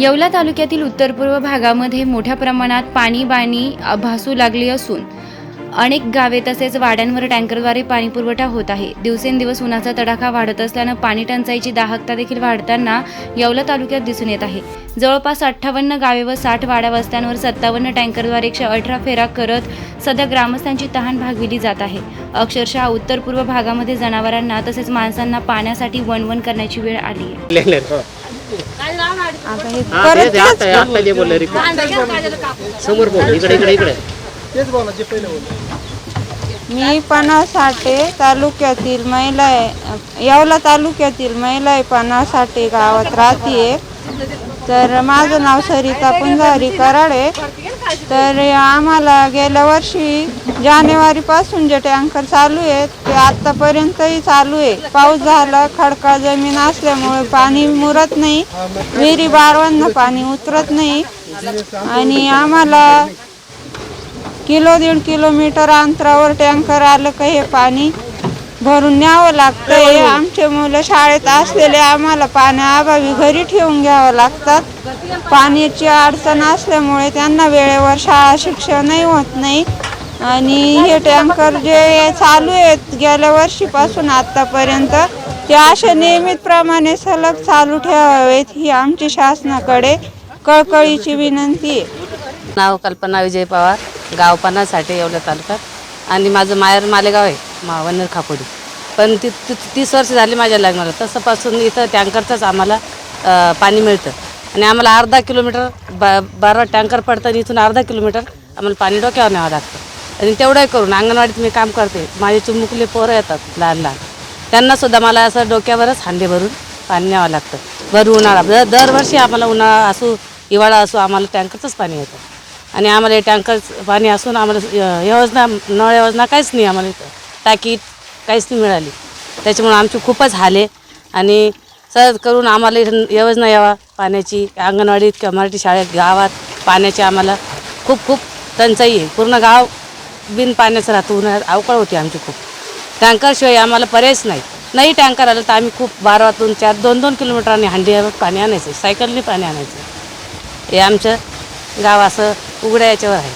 येवला तालुक्यातील उत्तर पूर्व भागामध्ये मोठ्या प्रमाणात पाणी बाणी भासू लागली असून अनेक गावे तसेच वाड्यांवर टँकरद्वारे पाणी पुरवठा होत आहे. दिवसेंदिवस उन्हाचा तडाखा वाढत असल्यानं पाणी टंचाईची दाहकता देखील वाढताना येवला तालुक्यात दिसून येत आहे. जवळपास अठ्ठावन्न गावे व साठ वाड्या वस्त्यांवर सत्तावन्न टँकरद्वारे एकशे अठरा फेरा करत सध्या ग्रामस्थांची तहान भागविली जात आहे. अक्षरशः उत्तर पूर्व भागामध्ये जनावरांना तसेच माणसांना पाण्यासाठी वणवण करण्याची वेळ आली आहे हो. लिहिलंय, हो. आता हे हा, परत ते- ते आता- आता जे बोलले समोर बोल इकडे इकडे इकडे. मी पन्नास साठे तालुक्यातील महिला आहे येवला तालुक्यातील महिला आहे पन्नास साठे गावात राहते तर माझं नाव सरिता पुंजारी कराडे. तर आम्हाला गेल्या वर्षी जानेवारीपासून जे टँकर चालू आहेत ते आत्तापर्यंतही चालू आहे. पाऊस झाला खडकाळ जमीन असल्यामुळे पाणी मुरत नाही. विहिरी बारवांना पाणी उतरत नाही. आणि आम्हाला किलो दीड किलोमीटर अंतरावर टँकर आलं का हे पाणी भरून न्यावं लागतंय. आमचे मुलं शाळेत असलेले आम्हाला पाण्याअभावी घरी ठेवून घ्यावं लागतात. पाण्याची अडचण असल्यामुळे त्यांना वेळेवर शाळा शिक्षणही होत नाही. आणि हे टँकर जे चालू आहेत गेल्या वर्षीपासून आत्तापर्यंत ते अशा नियमितप्रमाणे सलग चालू ठेवावेत ही आमची शासनाकडे कळकळीची विनंती आहे. नाव कल्पना विजय पवार गाव पन्नासाठी येवल्या तालुक्यात आणि माझं माहेर मालेगाव आहे. मावनर खापोडी पण ती तीस वर्ष झाली माझ्या लग्नाला. तसंपासून इथं टँकरचंच आम्हाला पाणी मिळतं. आणि आम्हाला अर्धा किलोमीटर ब बारा टँकर पडतं आणि इथून अर्धा किलोमीटर आम्हाला पाणी डोक्यावर न्यावं लागतं. आणि तेवढंही करून अंगणवाडीत मी काम करते. माझे चुमुकले पोरं येतात लहान लहान. त्यांनासुद्धा मला असं डोक्यावरच हांडे भरून पाणी न्यावं लागतं. भर उन्हाळा दर दरवर्षी आम्हाला उन्हाळा असू हिवाळा असो आम्हाला टँकरचंच पाणी येतं. आणि आम्हाला हे टँकर पाणी असून आम्हाला योजना नळ योजना काहीच नाही आम्हाला इथं. टाकीट काहीच नाही मिळाली. त्याच्यामुळे आमची खूपच हाले आणि सहज करून आम्हाला इथं योजना यावा. पाण्याची अंगणवाडीत किंवा मराठी शाळेत गावात पाण्याची आम्हाला खूप खूप टंचाई आहे. पूर्ण गाव बिन पाण्याचं राहतो. उन्हाळ्यात अवकाळ होती आमची खूप. टँकरशिवाय आम्हाला पर्यायच नाही. नाही टँकर आलं तर आम्ही खूप बारावातून चार दोन दोन किलोमीटरांनी हंडीवर पाणी आणायचं. सायकलने पाणी आणायचं. हे आमचं गाव असं उघड्या याच्यावर आहे.